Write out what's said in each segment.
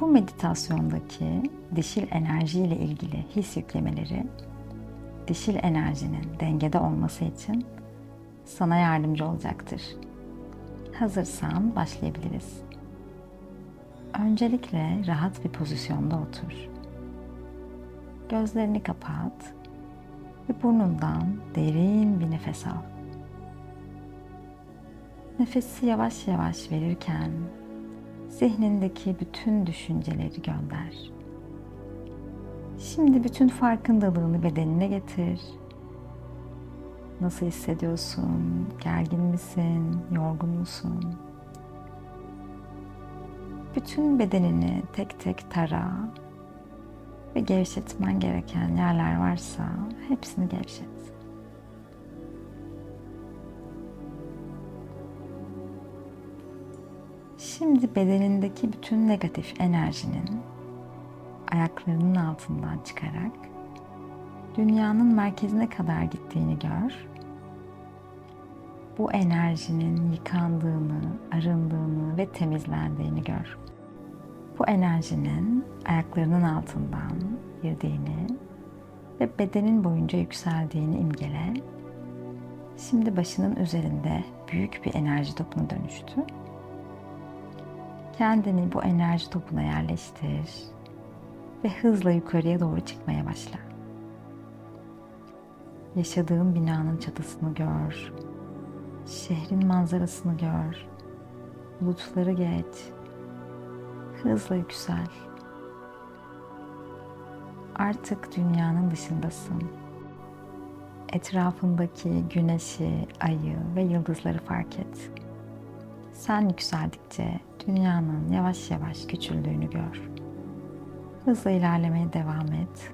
Bu meditasyondaki dişil enerji ile ilgili his yüklemeleri dişil enerjinin dengede olması için sana yardımcı olacaktır. Hazırsan başlayabiliriz. Öncelikle rahat bir pozisyonda otur. Gözlerini kapat ve burnundan derin bir nefes al. Nefesi yavaş yavaş verirken zihnindeki bütün düşünceleri gönder. Şimdi bütün farkındalığını bedenine getir. Nasıl hissediyorsun? Gergin misin? Yorgun musun? Bütün bedenini tek tek tara ve gevşetmen gereken yerler varsa hepsini gevşet. Şimdi bedenindeki bütün negatif enerjinin ayaklarının altından çıkarak dünyanın merkezine kadar gittiğini gör. Bu enerjinin yıkandığını, arındığını ve temizlendiğini gör. Bu enerjinin ayaklarının altından girdiğini ve bedenin boyunca yükseldiğini imgele. Şimdi başının üzerinde büyük bir enerji topuna dönüştü. Kendini bu enerji topuna yerleştir ve hızla yukarıya doğru çıkmaya başla. Yaşadığın binanın çatısını gör. Şehrin manzarasını gör. Bulutları geç. Hızla yüksel. Artık dünyanın dışındasın. Etrafındaki güneşi, ayı ve yıldızları fark et. Sen yükseldikçe dünyanın yavaş yavaş küçüldüğünü gör. Hızla ilerlemeye devam et.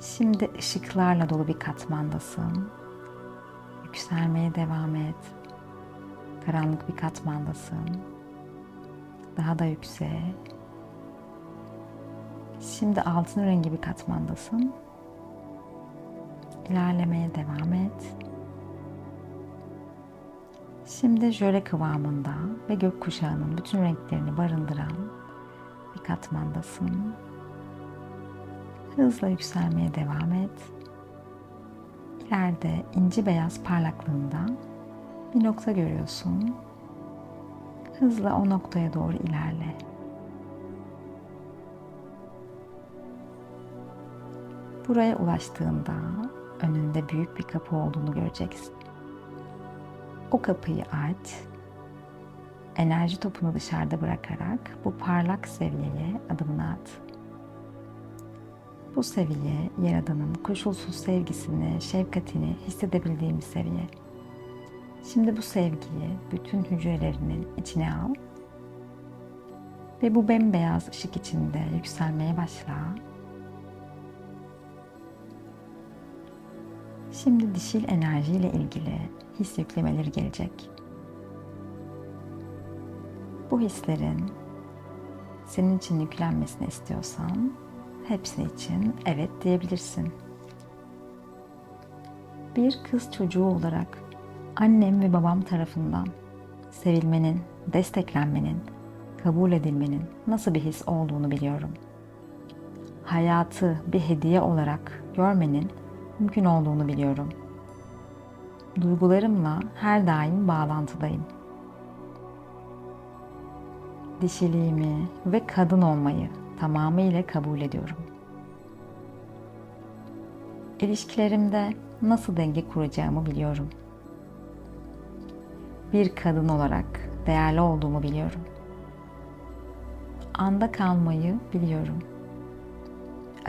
Şimdi ışıklarla dolu bir katmandasın. Yükselmeye devam et. Karanlık bir katmandasın. Daha da yüksek. Şimdi altın rengi bir katmandasın. İlerlemeye devam et. Şimdi jöle kıvamında ve gökkuşağının bütün renklerini barındıran bir katmandasın. Hızla yükselmeye devam et. İleride inci beyaz parlaklığında bir nokta görüyorsun. Hızla o noktaya doğru ilerle. Buraya ulaştığında önünde büyük bir kapı olduğunu göreceksin. O kapıyı aç. Enerji topunu dışarıda bırakarak bu parlak seviyeye adımını at. Bu seviye Yaradan'ın koşulsuz sevgisini, şefkatini hissedebildiğim bir seviye. Şimdi bu sevgiyi bütün hücrelerinin içine al ve bu bembeyaz ışık içinde yükselmeye başla. Şimdi dişil enerji ile ilgili his yüklemeleri gelecek. Bu hislerin senin için yüklenmesini istiyorsan hepsi için evet diyebilirsin. Bir kız çocuğu olarak annem ve babam tarafından sevilmenin, desteklenmenin, kabul edilmenin nasıl bir his olduğunu biliyorum. Hayatı bir hediye olarak görmenin mümkün olduğunu biliyorum. Duygularımla her daim bağlantıdayım. Dişiliğimi ve kadın olmayı tamamıyla kabul ediyorum. İlişkilerimde nasıl denge kuracağımı biliyorum. Bir kadın olarak değerli olduğumu biliyorum. Anda kalmayı biliyorum.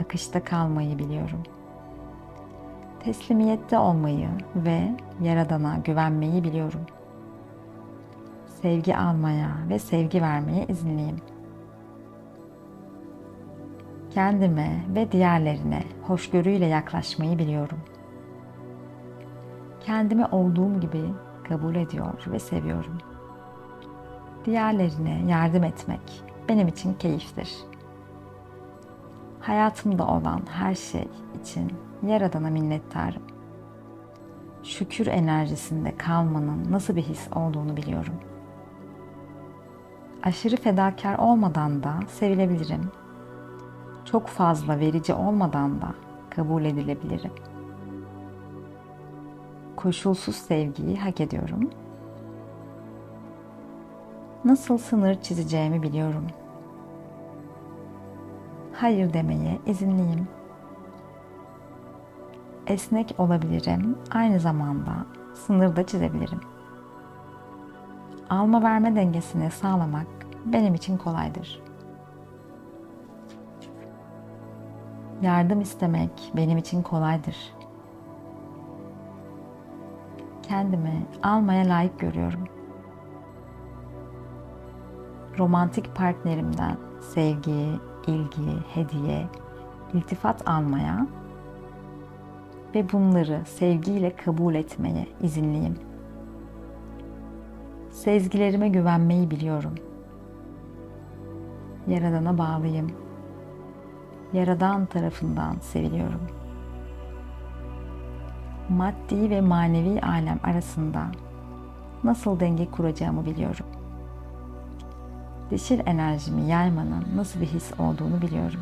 Akışta kalmayı biliyorum. Teslimiyette olmayı ve Yaradan'a güvenmeyi biliyorum. Sevgi almaya ve sevgi vermeye izinliyim kendime ve diğerlerine hoşgörüyle yaklaşmayı biliyorum. Kendimi olduğum gibi kabul ediyor ve seviyorum. Diğerlerine yardım etmek benim için keyiftir. Hayatımda olan her şey için Yaradan'a minnettarım. Şükür enerjisinde kalmanın nasıl bir his olduğunu biliyorum. Aşırı fedakar olmadan da sevilebilirim. Çok fazla verici olmadan da kabul edilebilirim. Koşulsuz sevgiyi hak ediyorum. Nasıl sınır çizeceğimi biliyorum. Hayır demeye izinliyim. Esnek olabilirim, aynı zamanda sınır da çizebilirim. Alma verme dengesini sağlamak benim için kolaydır. Yardım istemek benim için kolaydır. Kendimi almaya layık görüyorum. Romantik partnerimden sevgi, ilgi, hediye, iltifat almaya ve bunları sevgiyle kabul etmeye izinliyim. Sezgilerime güvenmeyi biliyorum. Yaradana bağlıyım. Yaradan tarafından seviliyorum. Maddi ve manevi alem arasında nasıl denge kuracağımı biliyorum. Dişil enerjimi yaymanın nasıl bir his olduğunu biliyorum.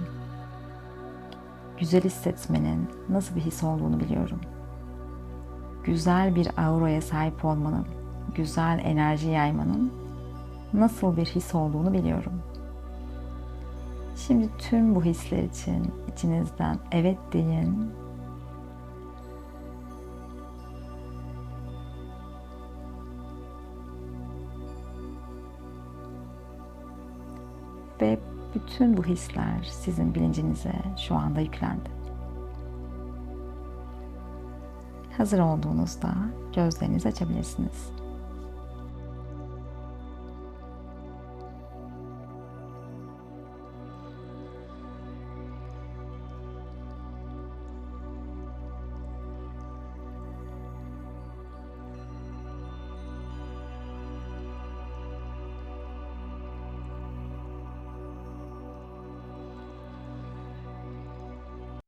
Güzel hissetmenin nasıl bir his olduğunu biliyorum. Güzel bir auraya sahip olmanın, güzel enerji yaymanın nasıl bir his olduğunu biliyorum. Şimdi tüm bu hisler için içinizden evet deyin. Ve bütün bu hisler sizin bilincinize şu anda yüklendi. Hazır olduğunuzda gözlerinizi açabilirsiniz.